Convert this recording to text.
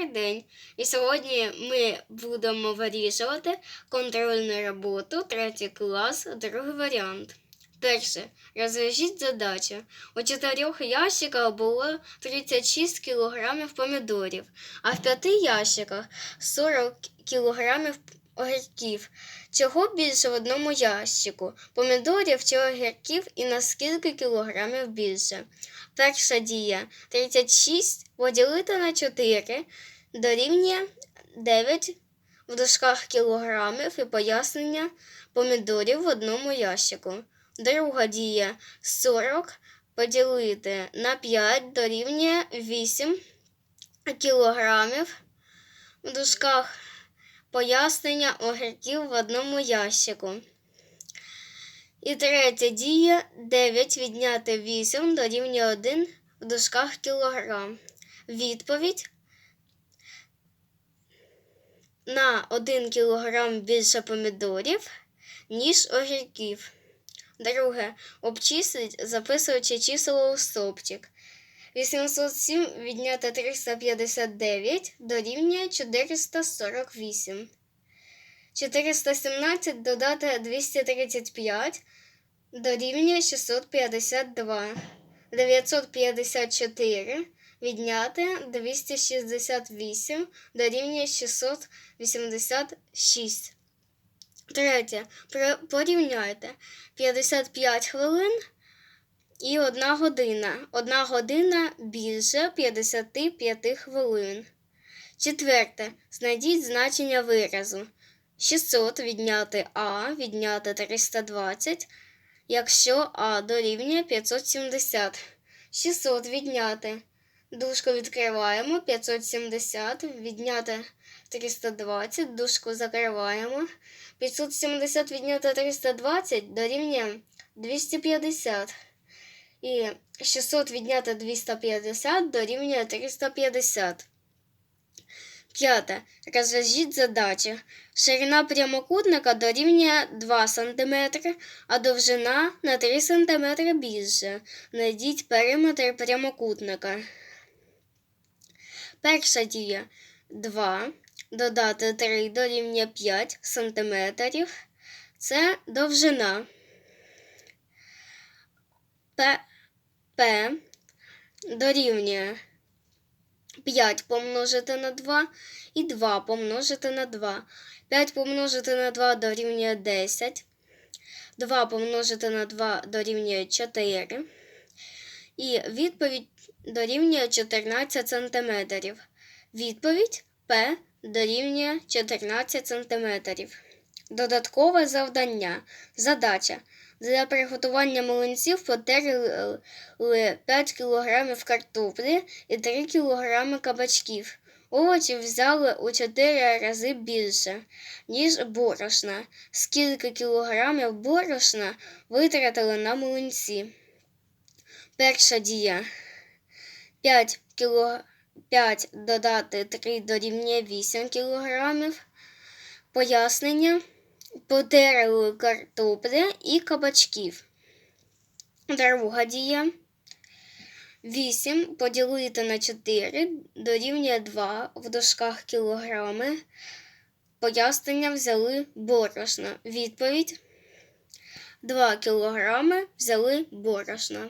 день. І сьогодні ми будемо вирішувати контрольну роботу, третій клас, другий варіант. Перше. Розв'яжіть задачу. У чотирьох ящиках було 36 кг помідорів, а в п'яти ящиках 40 кг огірків. Чого більше в одному ящику? Помідорів чи огірків і на скільки кілограмів більше? Перша дія 36 поділити на 4 дорівнює 9 в дужках кілограмів і пояснення помідорів в одному ящику. Друга дія 40 поділити на 5 дорівнює 8 кілограмів в дужках пояснення огірків в одному ящику. І третя дія 9 відняти 8 дорівнює 1 в дужках кілограм. Відповідь на 1 кілограм більше помідорів, ніж огірків. Друге. Обчисліть, записуючи числа у стовпчик. 807 відняти 359 дорівнює 448. 417 додати 235 дорівнює 652. 954 відняти 268 дорівнює 686. Третє. Порівняйте 55 хвилин і 1 година. 1 година більше 55 хвилин. Четверте. Знайдіть значення виразу. 600 відняти А відняти 320, якщо А дорівнює 570. 600 відняти. Дужку відкриваємо 570, відняти 320, дужку закриваємо. 570 відняти 320 дорівнює 250. І 600 відняти 250 дорівнює 350. П'яте. Розв'яжіть задачі. Ширина прямокутника дорівнює 2 см, а довжина на 3 см більше. Найдіть периметр прямокутника. Перша дія 2. Додати 3 дорівнює 5 см. Це довжина. П, П дорівнює 5 помножити на 2 і 2 помножити на 2. 5 помножити на 2 дорівнює 10. 2 помножити на 2 дорівнює 4. І відповідь дорівнює 14 см. Відповідь П дорівнює 14 см. Додаткове завдання. Задача. Для приготування млинців потерли 5 кг картоплі і 3 кг кабачків. Овочів взяли у 4 рази більше, ніж борошна. Скільки кілограмів борошна витратили на млинці? Перша дія. 5 кіло... 5 додати 3 дорівнює 8 кілограмів. Пояснення. Потерли картоплі і кабачків. Друга дія. 8 поділити на 4 дорівнює 2 в дужках кілограми. Пояснення взяли борошна. Відповідь 2 кілограми взяли борошна.